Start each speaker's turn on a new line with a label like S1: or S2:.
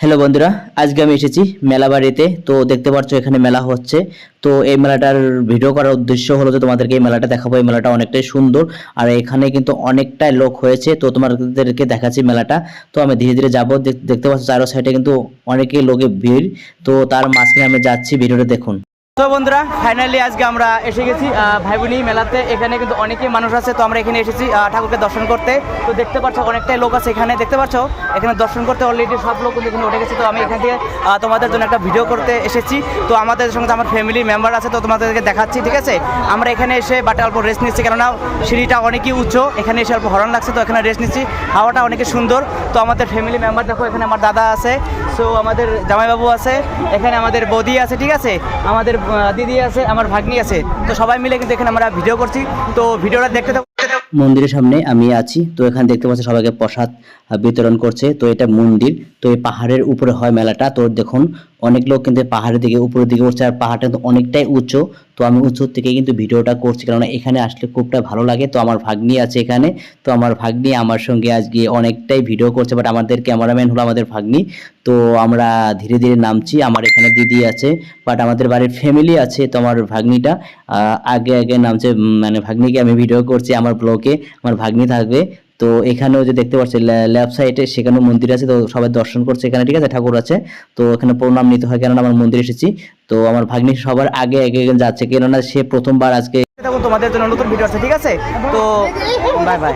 S1: Hello বন্ধুরা, আজকে আমি এসেছি মেলা বাড়িতে। তো দেখতে পাচ্ছ এখানে মেলা হচ্ছে। তো এই মেলাটার ভিডিও করার উদ্দেশ্য হলো যে তোমাদেরকে এই মেলাটা দেখাবো। এই মেলাটা অনেকটাই সুন্দর আর এখানে কিন্তু অনেকটাই লোক হয়েছে। তো তোমাদেরকে দেখাচ্ছি মেলাটা। তো আমি ধীরে ধীরে যাব। দেখ- দেখতে পাচ্ছ চারো সাইডে কিন্তু অনেকেই লোকে ভিড়। তো তার মাঝখানে আমি যাচ্ছি, ভিডিওটা দেখুন। তো বন্ধুরা ফাইনালি আজকে আমরা এসে গেছি ভাই বোনি মেলাতে। এখানে কিন্তু অনেকেই মানুষ আছে, তো আমরা এখানে এসেছি ঠাকুরকে দর্শন করতে। তো দেখতে পাচ্ছ অনেকটাই লোক আছে এখানে, দেখতে পাচ্ছ? এখানে দর্শন করতে অলরেডি সব লোক কিন্তু উঠে গেছে। তো আমি এখান থেকে তোমাদের জন্য একটা ভিডিও করতে এসেছি। তো আমাদের সঙ্গে আমার ফ্যামিলি মেম্বার আছে, তো তোমাদেরকে দেখাচ্ছি, ঠিক আছে? আমরা এখানে এসে বাট অল্প রেস্ট নিচ্ছি, কেননা সিঁড়িটা অনেকই উচ্চ এখানে এসে অল্প হরণ লাগছে, তো এখানে রেস্ট নিচ্ছি। হাওয়াটা অনেক সুন্দর। তো আমাদের ফ্যামিলি মেম্বার দেখো, এখানে আমার দাদা আছে। সো আমাদের জামাইবাবু আছে, এখানে আমাদের বৌদি আছে, ঠিক আছে? আমাদের দিদি আছে, আমার ভাগ্নি আছে। তো সবাই মিলে কিন্তু এখানে আমরা ভিডিও করছি। তো ভিডিওটা দেখতে থাকো মন্দিরের সামনে আমি আছি। তো এখানে দেখতে পাচ্ছি সবাইকে প্রসাদ বিতরণ করছে। তো এটা মন্দির। তো এই পাহাড়ের উপরে হয় মেলাটা। তো দেখুন, অনেক লোক কিন্তু পাহাড়ের দিকে, উপরের দিকে উঠছে। আর পাহাড়টা অনেকটাই উঁচু। তো আমি উঁচু থেকে কিন্তু ভিডিওটা করছি কারণ এখানে আসলে খুবটা ভালো লাগে। তো আমার ভাগ্নি আছে এখানে। তো আমার ভাগ্নি আমার সঙ্গে আজকে অনেকটাই ভিডিও করছে বাট আমাদের ক্যামেরাম্যান হলো আমাদের ভাগ্নি। তো আমরা ধীরে ধীরে নামছি। আমার এখানে দিদি আছে বাট আমাদের বাড়ির ফ্যামিলি আছে, তো আমার ভাগ্নিটা। আগে আগে নামছে মানে ভাগ্নিকে আমি ভিডিও করছি আমার ব্লগে আমার ভাগ্নি থাকবে। তো এখানেও যে দেখতে পাচ্ছি লেফট সাইডে সেখানেও মন্দির আছে, তো সবাই দর্শন করছে এখানে, ঠিক আছে? ঠাকুর আছে। তো এখানে প্রণাম নিতে হয়, কেননা আমার মন্দির এসেছি। তো আমার ভাগ্নি সবার আগে আগে যাচ্ছে কেননা সে প্রথমবার আজকে তোমাদের জন্য নতুন ভিডিও আছে ঠিক আছে? তো বাই বাই।